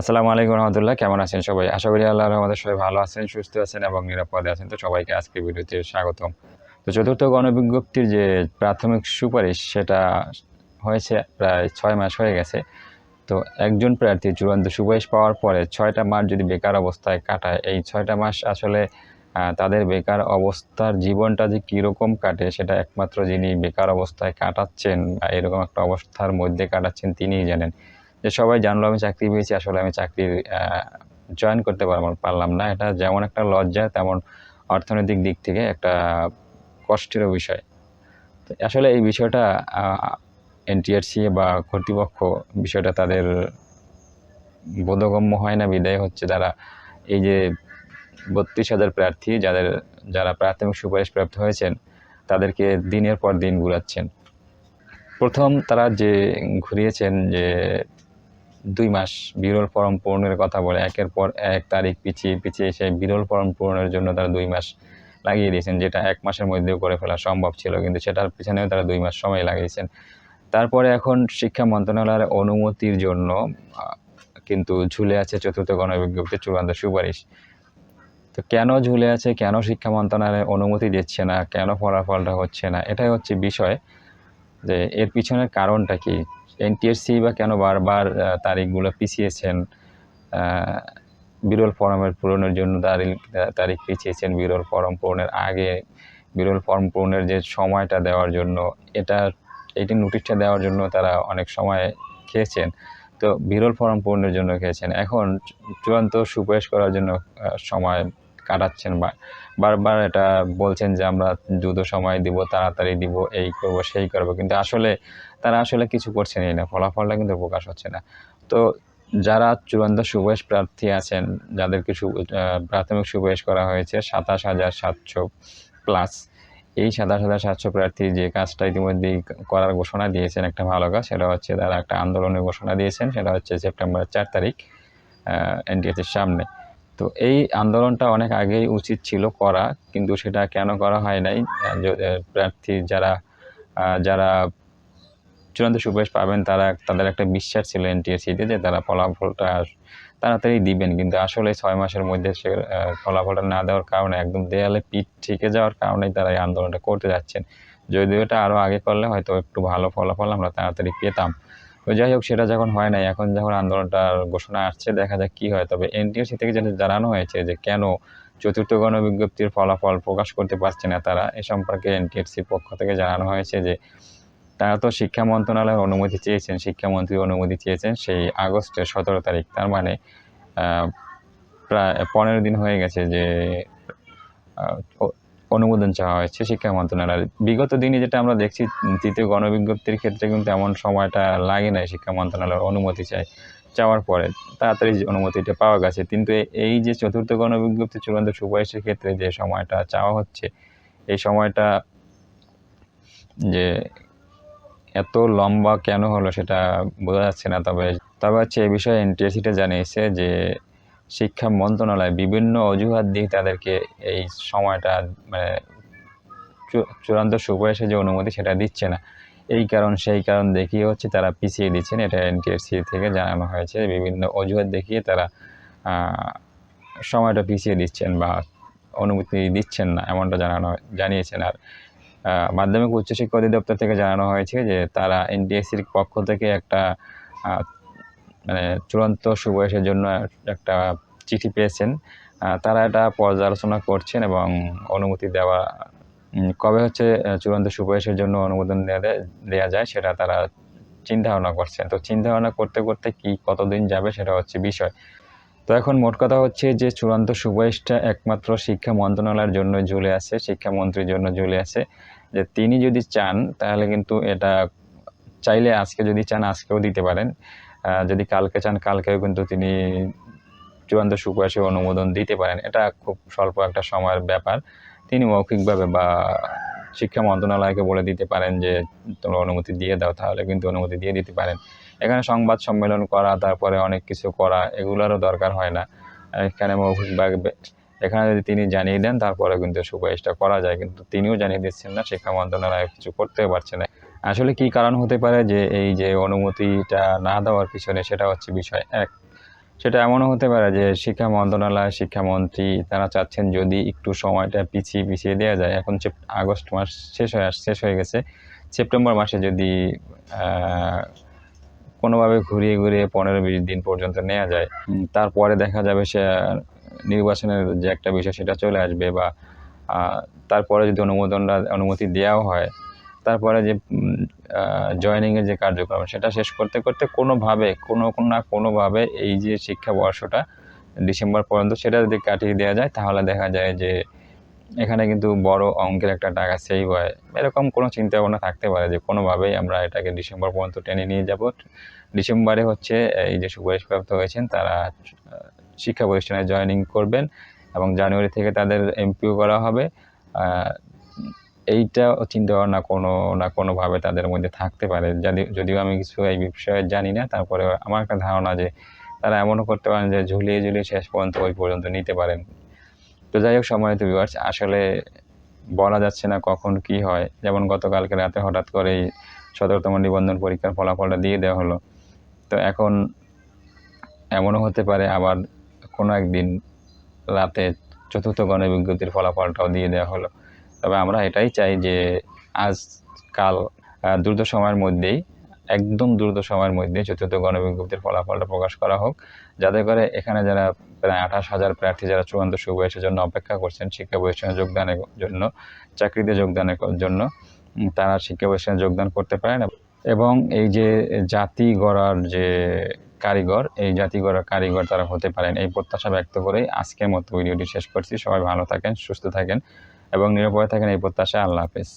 আসসালামু আলাইকুম রহমতুল্লাহ, কেমন আছেন সবাই? আশা করি আল্লাহ আমাদের সবাই ভালো আছেন, সুস্থ আছেন এবং নিরাপদে আছেন। তো সবাইকে আজকে ভিডিওতে স্বাগতম। তো চতুর্থ গণবিজ্ঞপ্তির যে প্রাথমিক সুপারিশ, সেটা হয়েছে প্রায় ছয় মাস হয়ে গেছে। তো একজন প্রার্থী চূড়ান্ত সুপারিশ পাওয়ার পরে ছয়টা মাস যদি বেকার অবস্থায় কাটায়, এই ছয়টা মাস আসলে তাদের বেকার অবস্থার জীবনটা যে কীরকম কাটে, সেটা একমাত্র যিনি বেকার অবস্থায় কাটাচ্ছেন বা এরকম একটা অবস্থার মধ্যে কাটাচ্ছেন তিনিই জানেন। যে সবাই জানলো আমি চাকরি পেয়েছি, আসলে আমি চাকরির জয়েন করতে পারলাম না। এটা যেমন একটা লজ্জা, তেমন অর্থনৈতিক দিক থেকে একটা কষ্টেরও বিষয়। তো আসলে এই বিষয়টা এনটিআরসি বা কর্তৃপক্ষ বিষয়টা তাদের বোধগম্য হয় না, বিদায় হচ্ছে তারা এই যে বত্রিশ হাজার প্রার্থী যাদের, যারা প্রাথমিক সুপারিশ প্রাপ্ত হয়েছেন, তাদেরকে দিনের পর দিন ঘুরাচ্ছেন। প্রথম তারা যে ঘুরিয়েছেন যে দুই মাস বিরল ফরম পূরণের কথা বলে, একের পর এক তারিখ পিছিয়ে পিছিয়ে এসে বিরল ফরম পূরণের জন্য তারা দুই মাস লাগিয়ে দিয়েছেন, যেটা এক মাসের মধ্যেও করে ফেলা সম্ভব ছিল, কিন্তু সেটার পিছনেও তারা দুই মাস সময় লাগিয়েছেন। তারপরে এখন শিক্ষা মন্ত্রণালয়ের অনুমতির জন্য কিন্তু ঝুলে আছে চতুর্থ গণবিজ্ঞপ্তি চূড়ান্ত সুপারিশ। তো কেন ঝুলে আছে, কেন শিক্ষা মন্ত্রণালয় অনুমতি দিচ্ছে না, কেন ফলাফলটা হচ্ছে না, এটাই হচ্ছে বিষয়। যে এর পিছনের কারণটা কি? এনটিএসসি বা কেন বারবার তারিখগুলো পিছিয়েছেন বিরল ফর্মের পূরণের জন্য তারিখ তারিখ পিছিয়েছেন বিরল ফর্ম পূরণের আগে। বিরল ফর্ম পূরণের যে সময়টা দেওয়ার জন্য, এটা এইটি নোটিশটা দেওয়ার জন্য তারা অনেক সময় খেয়েছেন। তো বিরল ফর্ম পূরণের জন্য খেয়েছেন। এখন চূড়ান্ত সুপারিশ করার জন্য সময় কাটাচ্ছেন বা বারবার এটা বলছেন যে আমরা দ্রুত সময় দিব, তাড়াতাড়ি দিব, এই করব, সেই করব। কিন্তু আসলে তারা আসলে কিছু করছেনই না, ফলাফলটা কিন্তু প্রকাশ হচ্ছে না। তো যারা চূড়ান্ত সুপারিশ প্রার্থী আছেন, যাদেরকে প্রাথমিক সুপারিশ করা হয়েছে সাতাশ হাজার সাতশো প্লাস, এই সাতাশ হাজার সাতশো প্রার্থী যে কাজটা ইতিমধ্যেই করার ঘোষণা দিয়েছেন একটা ভালো কাজ, সেটা হচ্ছে তারা একটা আন্দোলনের ঘোষণা দিয়েছেন, সেটা হচ্ছে সেপ্টেম্বর চার তারিখ এনটিএসের সামনে। তো এই আন্দোলনটা অনেক আগেই উচিত ছিল করা, কিন্তু সেটা কেন করা হয় নাই? প্রার্থী যারা যারা চূড়ান্ত সুপারিশ পাবেন তারা তাদের একটা বিশ্বাস ছিল এনটিএসিতে যে তারা ফলাফলটা তাড়াতাড়ি দিবেন। কিন্তু আসলে ছয় মাসের মধ্যে সে ফলাফলটা না দেওয়ার কারণে, একদম দেয়ালে পিঠ থেকে যাওয়ার কারণেই তারা এই আন্দোলনটা করতে যাচ্ছেন। যদিও এটা আরও আগে করলে হয়তো একটু ভালো ফলাফল আমরা তাড়াতাড়ি পেতাম। তো যাই হোক, সেটা যখন হয় নাই, এখন যখন আন্দোলনটার ঘোষণা আসছে, দেখা যাক কী হয়। তবে এনটিএসি থেকে যেটা জানানো হয়েছে যে কেন চতুর্থ গণবিজ্ঞপ্তির ফলাফল প্রকাশ করতে পারছে না তারা, এ সম্পর্কে এনটিএসসির পক্ষ থেকে জানানো হয়েছে যে তারা তো শিক্ষা মন্ত্রণালয়ের অনুমতি চেয়েছেন, শিক্ষামন্ত্রী অনুমতি চেয়েছেন সেই আগস্টের সতেরো তারিখ। তার মানে প্রায় পনেরো দিন হয়ে গেছে যে অনুমোদন চাওয়া হয়েছে শিক্ষা মন্ত্রণালয়ের। বিগত দিনে যেটা আমরা দেখছি তৃতীয় গণবিজ্ঞপ্তির ক্ষেত্রে কিন্তু এমন সময়টা লাগে নাই শিক্ষা মন্ত্রণালয়ের অনুমতি চাই, চাওয়ার পরে। তাড়াতাড়ি অনুমতিটা পাওয়া গেছে। কিন্তু এই যে চতুর্থ গণবিজ্ঞপ্তি চূড়ান্ত সুপারিশের ক্ষেত্রে যে সময়টা চাওয়া হচ্ছে, এই সময়টা যে এত লম্বা কেন হলো সেটা বোঝা যাচ্ছে না। তবে তবে হচ্ছে এই বিষয়ে এনটিএসিটা জানিয়েছে যে শিক্ষা মন্ত্রণালয় বিভিন্ন অজুহাত দিয়ে তাদেরকে এই সময়টা মানে চূড়ান্ত সুপারিশের যে অনুমতি সেটা দিচ্ছে না। এই কারণ, সেই কারণ দেখিয়ে হচ্ছে তারা পিছিয়ে দিচ্ছেন। এটা এনটিএসসি থেকে জানানো হয়েছে। বিভিন্ন অজুহাত দেখিয়ে তারা সময়টা পিছিয়ে দিচ্ছেন বা অনুমতি দিচ্ছেন না, এমনটা জানানো, জানিয়েছেন। আর মাধ্যমিক উচ্চশিক্ষা অধিদপ্তর থেকে জানানো হয়েছে যে তারা এনটিএসসির পক্ষ থেকে একটা মানে চূড়ান্ত সুবয়সের জন্য একটা চিঠি পেয়েছেন। তারা এটা পর্যালোচনা করছেন এবং অনুমতি দেওয়া কবে হচ্ছে চূড়ান্ত সুবয়সের জন্য অনুমোদন দেওয়া যায় সেটা তারা চিন্তা ভাবনা করছেন। তো চিন্তা ভাবনা করতে করতে কি কতদিন যাবে সেটা হচ্ছে বিষয়। তো এখন মোট কথা হচ্ছে যে চূড়ান্ত সুপারিশটা একমাত্র শিক্ষা মন্ত্রণালয়ের জন্য ঝুলে আছে, শিক্ষামন্ত্রীর জন্য ঝুলে আছে। যে তিনি যদি চান, তাহলে কিন্তু এটা চাইলে আজকে যদি চান, আজকেও দিতে পারেন। যদি কালকে চান, কালকেও কিন্তু তিনি চূড়ান্ত সুপারিশে অনুমোদন দিতে পারেন। এটা খুব স্বল্প একটা সময়ের ব্যাপার। তিনি মৌখিকভাবে বা শিক্ষা মন্ত্রণালয়কে বলে দিতে পারেন যে, তোমরা অনুমতি দিয়ে দাও, তাহলে কিন্তু অনুমতি দিয়ে দিতে পারেন। এখানে সংবাদ সম্মেলন করা, তারপরে অনেক কিছু করা, এগুলোরও দরকার হয় না। এখানে মৌখিকভাবে এখানে যদি তিনি জানিয়ে দেন, তারপরে কিন্তু সুপারিশটা করা যায়। কিন্তু তিনিও জানিয়ে দিচ্ছেন না, শিক্ষা মন্ত্রণালয় কিছু করতে পারছে না। আসলে কি কারণ হতে পারে যে এই যে অনুমতিটা না দেওয়ার পিছনে সেটা হচ্ছে বিষয় এক। সেটা এমনও হতে পারে যে শিক্ষা মন্ত্রণালয় শিক্ষামন্ত্রী তারা চাচ্ছেন যদি একটু সময়টা পিছিয়ে পিছিয়ে দেওয়া যায়। এখন আগস্ট মাস শেষ হয়ে শেষ হয়ে গেছে। সেপ্টেম্বর মাসে যদি কোনোভাবে ঘুরিয়ে ঘুরিয়ে পনেরো, বিশ দিন পর্যন্ত নেওয়া যায় তারপরে দেখা যাবে সে, নির্বাচনের যে একটা বিষয় সেটা চলে আসবে বা তারপরে যদি অনুমোদনটা অনুমতি দেওয়াও হয় তারপরে যে জয়নিংয়ের যে কার্যক্রম, সেটা শেষ করতে করতে কোনোভাবে, কোনো না কোনোভাবে এই যে শিক্ষাবর্ষটা ডিসেম্বর পর্যন্ত সেটা যদি কাটিয়ে দেওয়া যায়, তাহলে দেখা যায় যে এখানে কিন্তু বড় অঙ্কের একটা টাকা সেভ হয়। এরকম কোনো চিন্তা ভাবনা থাকতে পারে যে কোনোভাবেই আমরা এটাকে ডিসেম্বর পর্যন্ত টেনে নিয়ে যাব। ডিসেম্বরে হচ্ছে এই যে সুপারিশপ্রাপ্ত হয়েছেন, তারা শিক্ষা প্রতিষ্ঠানে জয়েনিং করবেন এবং জানুয়ারি থেকে তাদের এমপিও করা হবে। এইটা চিন্তা ভাবনা কোনো না কোনোভাবে তাদের মধ্যে থাকতে পারে। যদি, যদিও আমি কিছু এই বিষয়ে জানি না তারপরে আমার একটা ধারণা যে তারা এমনও করতে পারেন যে ঝুলিয়ে ঝুলিয়ে শেষ পর্যন্ত ওই পর্যন্ত নিতে পারেন। তো যাই হোক সম্মানিত ভিউয়ার্স আসলে বলা যাচ্ছে না কখন কি হয়। যেমন গতকালকে রাতে হঠাৎ করেই সতেরোতম নিবন্ধন পরীক্ষার ফলাফলটা দিয়ে দেওয়া হলো। তো এখন এমনও হতে পারে আবার কোনো একদিন রাতে চতুর্থ গণ গণবিজ্ঞপ্তির ফলাফলটাও দিয়ে দেওয়া হলো। তবে আমরা এটাই চাই যে আজকাল দ্রুত সময়ের মধ্যেই, একদম দ্রুত সময়ের মধ্যে চতুর্থ গণবিজ্ঞপ্তির ফলাফলটা প্রকাশ করা হোক। যাতে করে এখানে যারা প্রায় আঠাশ হাজার প্রার্থী, যারা চূড়ান্ত সুবয়সের জন্য অপেক্ষা করছেন শিক্ষা প্রতিষ্ঠানে যোগদানের জন্য, চাকরিতে যোগদানের জন্য তারা শিক্ষা প্রতিষ্ঠানে যোগদান করতে পারেন এবং এই যে জাতি গড়ার যে কারিগর, এই জাতি গড়ার কারিগর তারা হতে পারেন। এই প্রত্যাশা ব্যক্ত করেই আজকের মতো ভিডিওটি শেষ করছি। সবাই ভালো থাকেন, সুস্থ থাকেন। এবং নিরাপদে থাকেন এই প্রত্যাশা আল্লাহ হাফেজ।